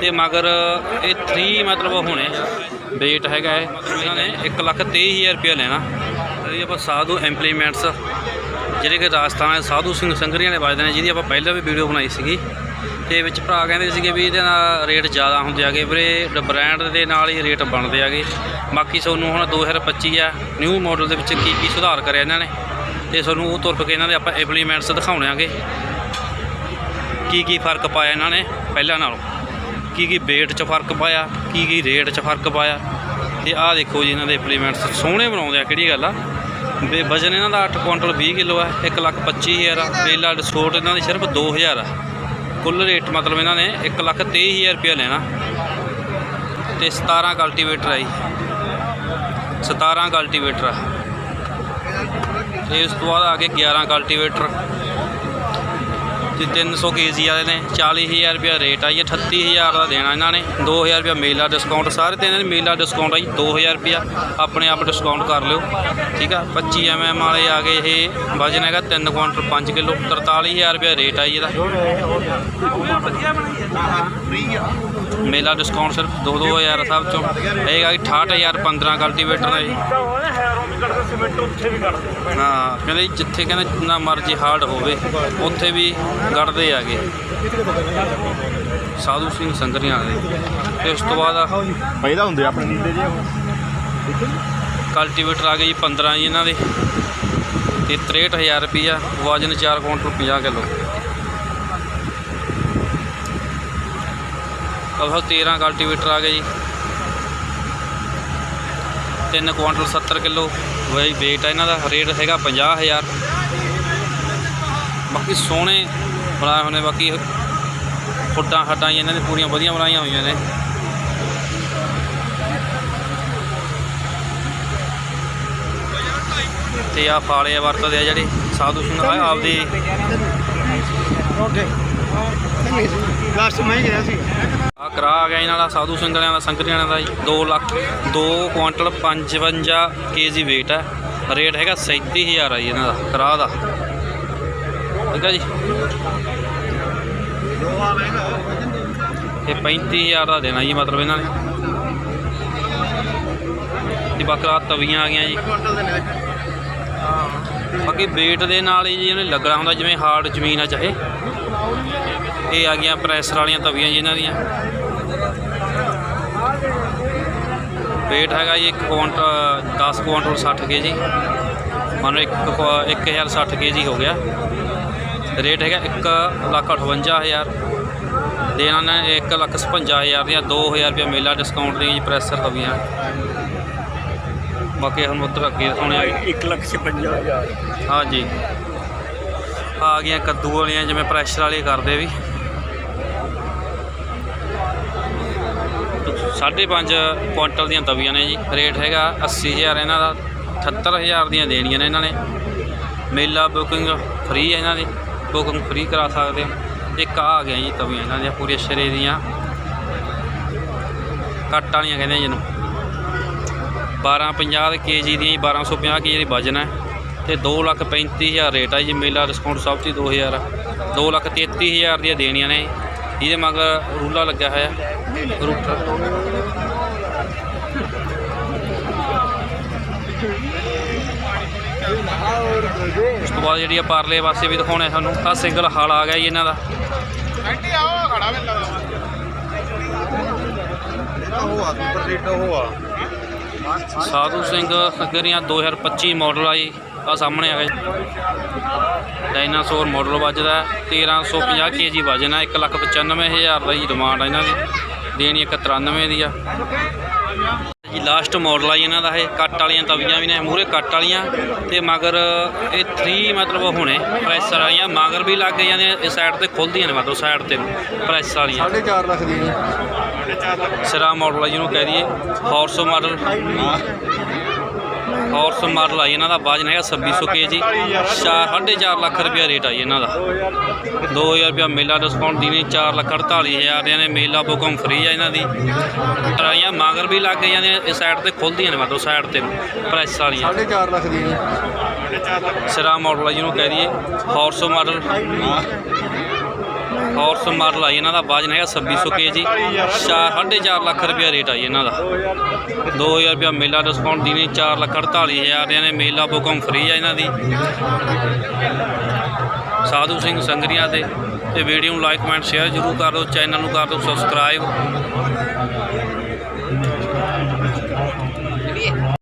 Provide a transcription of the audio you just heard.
ਤੇ ਮਗਰ ਇਹ 3 ਮਤਲਬ ਹੋਣੇ। weight ਹੈਗਾ ਹੈ ਇਹਨਾਂ ਨੇ 1 ਲੱਖ 23000 ਰੁਪਏ ਲੈਣਾ। ਇਹ ਆਪਾਂ ਸਾਧੂ ਇੰਪਲੀਮੈਂਟਸ ਜਿਹੜੇ ਕਿ ਰਾਜਸਥਾਨ ਦੇ ਸਾਧੂ ਸਿੰਘ ਸੰਗਰੀਆਂ ਨੇ ਵੱਜਦੇ ਨੇ, ਜਿਹਦੀ ਆਪਾਂ ਪਹਿਲਾਂ ਵੀ ਵੀਡੀਓ ਬਣਾਈ ਸੀਗੀ। ਤੇ ਵਿੱਚ ਭਰਾ ਕਹਿੰਦੇ ਸੀਗੇ ਵੀ ਇਹਦੇ ਨਾਲ ਰੇਟ ਜ਼ਿਆਦਾ ਹੁੰਦੇ ਆਗੇ ਵੀਰੇ ਬ੍ਰਾਂਡ ਦੇ ਨਾਲ ਹੀ ਰੇਟ ਬਣਦੇ ਆਗੇ ਬਾਕੀ ਤੁਹਾਨੂੰ ਹੁਣ 2025 ਆ ਨਿਊ ਮਾਡਲ ਦੇ ਵਿੱਚ ਕੀ ਕੀ ਸੁਧਾਰ ਕਰਿਆ ਇਹਨਾਂ ਨੇ। ਤੇ ਤੁਹਾਨੂੰ ਉਹ ਤੁਰ ਕੇ ਇਹਨਾਂ ਦੇ ਆਪਾਂ ਇੰਪਲੀਮੈਂਟਸ ਦਿਖਾਉਣੇ ਆਗੇ ਕੀ ਕੀ ਫ਼ਰਕ ਪਾਇਆ ਇਹਨਾਂ ਨੇ, ਪਹਿਲਾਂ ਨਾਲੋਂ। ਕੀ ਕੀ weight 'ਚ ਫ਼ਰਕ ਪਾਇਆ, ਕੀ ਕੀ ਰੇਟ 'ਚ ਫ਼ਰਕ ਪਾਇਆ। ਤੇ ਆਹ ਦੇਖੋ ਜੀ ਇਹਨਾਂ ਦੇ ਇੰਪਲੀਮੈਂਟਸ ਸੋਹਣੇ ਬਣਾਉਂਦੇ ਆ, ਕਿਹੜੀ ਗੱਲ ਆ? ਵੀ ਵਜਨ ਇਹਨਾਂ ਦਾ 8 ਕੁਇੰਟਲ 20 ਕਿਲੋ ਆ 1 ਲੱਖ 25000 ਆ। ਬੇਲਾ ਡਿਸਕਾਊਂਟ ਇਹਨਾਂ ਦੀ ਸਿਰਫ 2000 ਆ। ਕੁੱਲ ਰੇਟ ਮਤਲਬ ਇਹਨਾਂ ਨੇ 1 ਲੱਖ 23000 ਰੁਪਏ ਲੈਣਾ। ਤੇ 17 ਕਲਟੀਵੇਟਰ ਆ ਜੀ। 17 ਕਲਟੀਵੇਟਰ ਆ। ਤੇ ਉਸ ਤੋਂ ਬਾਅਦ ਆ ਕੇ 11 ਕਲਟੀਵੇਟਰ ਤੇ 300 ਕੇਜੀ ਵਾਲੇ ਨੇ 40000 ਰੁਪਏ ਰੇਟ ਆ ਜੀ 38000 ਦਾ ਦੇਣਾ ਇਹਨਾਂ ਨੇ 2000 ਰੁਪਏ ਮੇਲਾ ਡਿਸਕਾਊਂਟ ਸਾਰੇ ਤੇ ਇਹਨਾਂ ਨੇ ਮੇਲਾ ਡਿਸਕਾਊਂਟ ਆ ਜੀ 2000 ਰੁਪਏ ਆਪਣੇ ਆਪ ਡਿਸਕਾਊਂਟ ਕਰ ਲਿਓ, ਠੀਕ ਆ 25 ਐਮਐਮ ਵਾਲੇ ਆ ਗਏ ਇਹ, ਵਜਨ ਹੈਗਾ 3 ਕੁਇੰਟਲ 5 ਕਿਲੋ 43000 ਰੁਪਏ ਰੇਟ ਆ ਜੀ ਇਹਦਾ। ਮੇਲਾ ਡਿਸਕਾਊਂਟ ਸਿਰਫ 2-2000 ਸਭ ਚੋਂ ਹੈਗਾ ਜੀ 68000 15 ਕਲਟੀਵੇਟਰ ਦਾ ਜੀ। ਹਾਂ, ਕਹਿੰਦੇ ਜੀ ਜਿੱਥੇ ਕਹਿੰਦੇ ਜਿੰਨਾ ਮਰਜ਼ੀ ਹਾਰਡ ਹੋਵੇ, ਉੱਥੇ ਵੀ ਗੜਦੇ ਆਗੇ ਸਾਧੂ ਸਿੰਘ ਸੰਗਰੀਆਂ ਦੇ। ਤੇ ਉਸ ਤੋਂ ਬਾਅਦ ਪੈਦਾ ਹੁੰਦੇ ਆਪਣੇ। ਨੀਲੇ ਜੇ ਕਲਟੀਵੇਟਰ ਆ ਗਏ ਜੀ 15 ਜੀ ਇਹਨਾਂ ਦੇ। ਤੇ 63000 ਰੁਪਈਆ ਵਜਨ 4 ਕੁਇੰਟਲ 50 ਕਿਲੋ। ਉਹ 13 ਕਲਟੀਵੇਟਰ ਆ ਗਏ ਜੀ। 3 ਕੁਇੰਟਲ 70 ਕਿਲੋ। weight ਆ ਇਹਨਾਂ ਦਾ ਰੇਟ ਹੈਗਾ 50000 ਬਾਕੀ ਸੋਹਣੇ ਬਣਾਏ ਨੇ ਬਾਕੀ ਫੁੱਟਾਂ ਜੀ ਇਹਨਾਂ ਦੇ ਪੂਰੀਆਂ ਵਧੀਆ ਬਣਾਈਆਂ ਹੋਈਆਂ ਨੇ। ਤੇ ਆ ਫਾਲੇ ਵਰਤਦੇ ਆ ਜਿਹੜੇ ਸਾਧੂ ਸਿੰਘ ਆ ਆਪਦੀ ਲਾਸਟ ਮੈਂ ਗਿਆ ਸੀ। ਆ ਕਰਾ ਆ ਗਿਆ ਇਹਨਾਂ ਦਾ ਸਾਧੂ ਸਿੰਘ ਵਾਲਿਆਂ ਦਾ ਸੰਗਰੀਆਂ ਦਾ ਜੀ 2 ਲੱਖ 2 ਕੁਇੰਟਲ 55 ਕੇਜੀ weight ਹੈ। ਰੇਟ ਹੈਗਾ 37000 ਆ ਜੀ ਇਹਨਾਂ ਦਾ ਕਰਾ ਦਾ। ਠੀਕ ਹੈ ਜੀ। ਇਹ 35000 ਦਾ ਦੇਣਾ ਜੀ ਮਤਲਬ ਇਹਨਾਂ ਨੇ। ਤੇ ਬੱਕਰਾ ਤਵੀਆਂ ਆ ਗਈਆਂ ਜੀ। ਬਾਕੀ weight ਦੇ ਨਾਲ ਹੀ ਜੀ ਇਹਨੇ ਲੱਗਣਾ ਹੁੰਦਾ ਜਿਵੇਂ ਹਾਰਡ ਜ਼ਮੀਨ ਆ ਚਾਹੇ। ਇਹ ਆ ਗਈਆਂ ਪ੍ਰੈਸ਼ਰ ਵਾਲੀਆਂ ਤਵੀਆਂ ਜੀ ਇਹਨਾਂ ਦੀਆਂ। weight ਹੈਗਾ ਜੀ 1 ਕੁਇੰਟਲ 10 ਕੁਇੰਟਲ 60 ਕੇਜੀ ਮੰਨ ਲਓ 1 1060 ਕੇਜੀ ਹੋ ਗਿਆ। ਰੇਟ ਹੈਗਾ 1 ਲੱਖ 58000 ਦੇਣਾ ਨੇ 1 ਲੱਖ 55000 ਦੀਆਂ 2000 ਰੁਪਏ ਮੇਲਾ ਡਿਸਕਾਊਂਟ ਦੀਆਂ ਜੀ ਪ੍ਰੈਸ਼ਰ ਤਵੀਆਂ ਬਾਕੀ ਹੁਣ ਉੱਧਰ ਅੱਗੇ ਦਿਖਾਉਣੇ ਆ। 1 ਲੱਖ 56000 ਹਾਂਜੀ ਆ ਗਈਆਂ ਕੱਦੂ ਵਾਲੀਆਂ ਜਿਵੇਂ ਪ੍ਰੈਸ਼ਰ ਵਾਲੀ ਕਰਦੇ ਵੀ। ਸਾਢੇ ਪੰਜ ਕੁਇੰਟਲ ਦੀਆਂ ਤਵੀਆਂ ਨੇ ਜੀ। ਰੇਟ ਹੈਗਾ 80000 ਇਹਨਾਂ ਦਾ 78000 ਦੀਆਂ ਦੇਣੀਆਂ ਨੇ ਇਹਨਾਂ ਨੇ। ਮੇਲਾ ਬੁਕਿੰਗ ਫ੍ਰੀ ਹੈ ਇਹਨਾਂ ਦੀ। ਬੁਕਿੰਗ ਫ੍ਰੀ ਕਰਾ ਸਕਦੇ ਹੋ। ਇੱਕ ਆਹ ਆ ਗਿਆ ਜੀ ਤਵੀਆਂ, ਇਹਨਾਂ ਦੀਆਂ ਪੂਰੀਆਂ ਸ਼ਰੇ ਦੀਆਂ। ਕੱਟ ਵਾਲੀਆਂ ਕਹਿੰਦੇ ਆ ਜਿਹਨੂੰ 1250 ਕੇਜੀ ਦੀਆਂ ਜੀ 1250 ਕੇਜੀ ਦੀ ਵਜਨ ਹੈ। ਤੇ 235000 ਰੇਟ ਹੈ ਜੀ, ਮੇਲਾ ਡਿਸਕਾਊਂਟ ਸਭ ਚੀਜ਼ 2000 233000 ਦੀਆਂ ਦੇਣੀਆਂ ਨੇ। ਇਹਦੇ ਮਗਰ ਰੂਲਾ ਲੱਗਿਆ ਹੋਇਆ। ਰੂਟਰ ਉਸ ਤੋਂ ਬਾਅਦ ਜਿਹੜੀ ਆ ਪਰਲੇ ਪਾਸੇ ਵੀ ਦਿਖਾਉਣੇ ਸਾਨੂੰ। ਆ ਸਿੰਗਲ ਹਲ ਆ ਗਿਆ ਜੀ ਇਹਨਾਂ ਦਾ। ਆਂਟੀ ਆਓ ਖੜਾ ਵੇ ਲਗਾ ਉਹ ਆ ਸੁਪਰ ਲੀਟ ਉਹ ਆ। ਸਾਧੂ ਸਿੰਘ ਸਗਰੀਆਂ 2025 ਮਾਡਲ ਆ ਜੀ ਆ ਸਾਹਮਣੇ ਆ ਗਿਆ ਡਾਇਨਾਸੌਰ ਮਾਡਲ ਵੱਜਦਾ ਹੈ। 1350 ਕੇਜੀ ਵਜਨ ਹੈ 195000 ਦਾ ਜੀ ਡਿਮਾਂਡ ਆ ਇਹਨਾਂ ਦੀ। ਦੇਣੀ 193 ਦੀ ਆ। ਜੀ ਲਾਸਟ ਮਾਡਲ ਆ ਜੀ ਇਹਨਾਂ ਦਾ ਇਹ ਕੱਟ ਵਾਲੀਆਂ ਤਵੀਆਂ ਵੀ ਨੇ ਮੂਹਰੇ ਕੱਟ ਵਾਲੀਆਂ ਤੇ ਮਗਰ ਇਹ 3 ਮਤਲਬ ਹੋਣੇ ਪ੍ਰੈਸਰ ਵਾਲੀਆਂ ਮਗਰ ਵੀ ਲੱਗ ਜਾਂਦੇ ਇਸ ਸਾਈਡ ਤੇ ਖੁੱਲਦੀਆਂ ਨੇ ਮਤਲਬ ਸਾਈਡ ਤੇ ਪ੍ਰੈਸ ਵਾਲੀਆਂ। 4.5 ਲੱਖ ਦੀ ਸਿਰਾ ਮਾਡਲ ਆ ਜਿਹਨੂੰ ਕਹਿ ਦਈਏ ਹਾਰਸ ਮਾਡਲ ਹਾਰਸ ਮਾਡਲ ਆ ਜੀ ਇਹਨਾਂ ਦਾ ਵਜਨ ਹੈਗਾ 2600 ਕੇਜੀ। 4.5 ਲੱਖ ਰੁਪਿਆ ਰੇਟ ਆ ਜੀ ਇਹਨਾਂ ਦਾ। 2000 ਰੁਪਿਆ ਮੇਲਾ ਡਿਸਕਾਊਂਟ ਦੀ 4 ਲੱਖ 48000 ਦੇ ਨੇ ਮੇਲਾ ਬੁਕਿੰਗ ਫ੍ਰੀ ਆ ਇਹਨਾਂ ਦੀ। ਟਰਾਈਆਂ ਮਗਰ ਵੀ ਲੱਗ ਜਾਂਦੀਆਂ ਇਸ ਸਾਈਡ ਤੇ ਖੁੱਲਦੀਆਂ ਨੇ ਮਤਲਬ ਸਾਈਡ ਤੇ ਪ੍ਰੈਸ ਵਾਲੀਆਂ। 4.5 ਲੱਖ ਦੀ ਸਿਰਾ ਮਾਡਲ ਆ ਜਿਹਨੂੰ ਕਹਿ ਦਈਏ ਹਾਰਸ ਮਾਡਲ ਹਾਰਸ ਮਾਡਲ ਆਈ ਇਹਨਾਂ ਦਾ ਵਜਨ ਹੈਗਾ 2600 ਕੇਜੀ। 4.5 ਲੱਖ ਰੁਪਇਆ ਰੇਟ ਆਈ ਇਹਨਾਂ ਦਾ। 2000 ਰੁਪਇਆ ਮੇਲਾ ਡਿਸਕਾਊਂਟ ਦੀ ਨਹੀਂ 4 ਲੱਖ 48000 ਦੇ ਨੇ ਮੇਲਾ ਬੁਕਮ ਫ੍ਰੀ ਆ ਇਹਨਾਂ ਦੀ। ਸਾਧੂ ਸਿੰਘ ਸੰਗਰੀਆਂ ਦੇ। ਤੇ ਵੀਡੀਓ ਨੂੰ ਲਾਈਕ ਕਮੈਂਟ ਸ਼ੇਅਰ ਜ਼ਰੂਰ ਕਰ ਦਿਓ ਚੈਨਲ ਨੂੰ ਕਰ ਦਿਓ ਸਬਸਕ੍ਰਾਈਬ